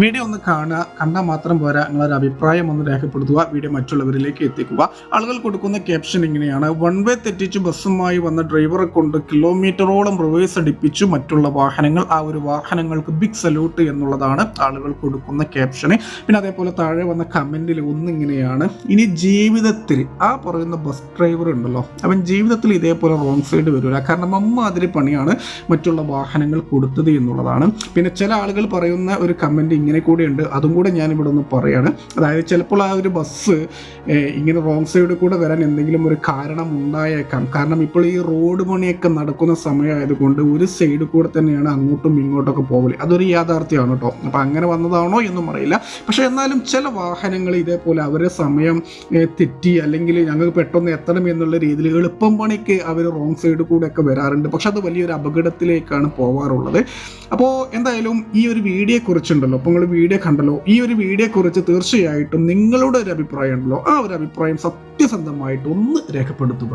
Video ഒന്ന് കാണുക കണ്ടാൽ മാത്രം പോരാ നിങ്ങളൊരു അഭിപ്രായം ഒന്ന് രേഖപ്പെടുത്തുക. വീഡിയോ മറ്റുള്ളവരിലേക്ക് എത്തിക്കുക. ആളുകൾ കൊടുക്കുന്ന ക്യാപ്ഷൻ ഇങ്ങനെയാണ്. വൺ വേ തെറ്റിച്ച് ബസ്സുമായി വന്ന ഡ്രൈവറെ കൊണ്ട് കിലോമീറ്ററോളം റിവേഴ്സ് അടിപ്പിച്ചു മറ്റുള്ള വാഹനങ്ങൾ ആ ഒരു വാഹനങ്ങൾക്ക് ബിഗ് സല്യൂട്ട് എന്നുള്ളതാണ് ആളുകൾ കൊടുക്കുന്ന ക്യാപ്ഷന് പിന്നെ അതേപോലെ താഴെ വന്ന കമന്റിൽ ഒന്നിങ്ങനെയാണ് ഇനി ജീവിതത്തിൽ ആ പറയുന്ന ബസ് ഡ്രൈവർ ഉണ്ടല്ലോ അവൻ ജീവിതത്തിൽ ഇതേപോലെ റോങ് സൈഡ് വരില്ല കാരണം അമ്മാതിരി പണിയാണ് മറ്റുള്ള വാഹനങ്ങൾ കൊടുത്തത് എന്നുള്ളതാണ്. പിന്നെ ചില ആളുകൾ പറയുന്ന ഒരു കമന്റ് ഇങ്ങനെ കൂടെ ഉണ്ട് അതും കൂടെ ഞാൻ ഇവിടെ ഒന്ന് പറയാണ്. അതായത് ചിലപ്പോൾ ആ ഒരു ബസ് ഇങ്ങനെ റോങ് സൈഡിൽ കൂടെ വരാൻ എന്തെങ്കിലും ഒരു കാരണം ഉണ്ടായേക്കാം. കാരണം ഇപ്പോൾ ഈ റോഡ് പണിയൊക്കെ നടക്കുന്ന സമയമായതുകൊണ്ട് ഒരു സൈഡിൽ കൂടെ തന്നെയാണ് അങ്ങോട്ടും ഇങ്ങോട്ടൊക്കെ പോകൽ. അതൊരു യാഥാർത്ഥ്യമാണ് കേട്ടോ. അപ്പം അങ്ങനെ വന്നതാണോ എന്നും അറിയില്ല. പക്ഷേ എന്നാലും ചില വാഹനങ്ങൾ ഇതേപോലെ അവരെ സമയം തെറ്റി അല്ലെങ്കിൽ ഞങ്ങൾക്ക് പെട്ടെന്ന് എത്തണം എന്നുള്ള രീതിയിൽ എളുപ്പം പണിക്ക് അവർ റോങ് സൈഡിൽ ഒക്കെ വരാറുണ്ട്. പക്ഷെ അത് വലിയൊരു അപകടത്തിലേക്കാണ് പോവാറുള്ളത്. അപ്പോൾ എന്തായാലും ഈ ഒരു വീഡിയോ കുറിച്ചുണ്ടല്ലോ അപ്പോൾ നിങ്ങൾ വീഡിയോ കണ്ടല്ലോ. ഈ ഒരു വീഡിയോ കുറിച്ച് തീർച്ചയായിട്ടും നിങ്ങളുടെ ഒരു അഭിപ്രായം ഉണ്ടല്ലോ. ആ ഒരു അഭിപ്രായം സത്യസന്ധമായിട്ട് ഒന്ന് രേഖപ്പെടുത്തുക.